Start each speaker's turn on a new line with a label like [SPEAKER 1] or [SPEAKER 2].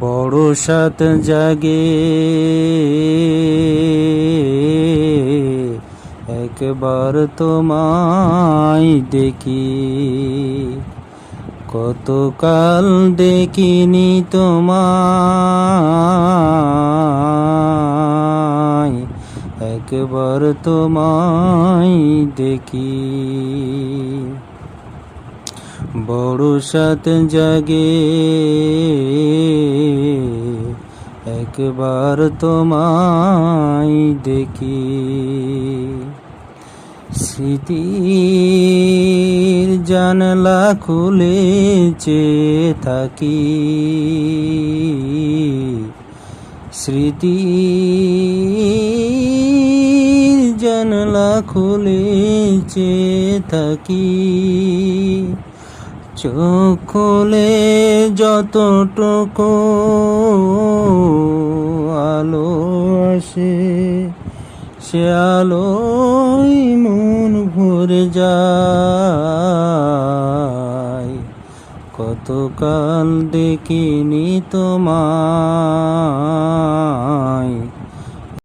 [SPEAKER 1] বড় সাত জাগে। একবার তোমায় দেখি। কতকাল দেখিনি তোমায়। একবার তোমায় দেখি। বড় সাত জাগে। একবার তোমায় দেখি। স্মৃতির জানলা খুলেছে থাকি। স্মৃতির জানলা খুলেছে থাকি। চোখ খুলে যতটুকু আলো আসে সে আলোয় মন ভরে যায়। কতকাল দেখিনি তোমায়।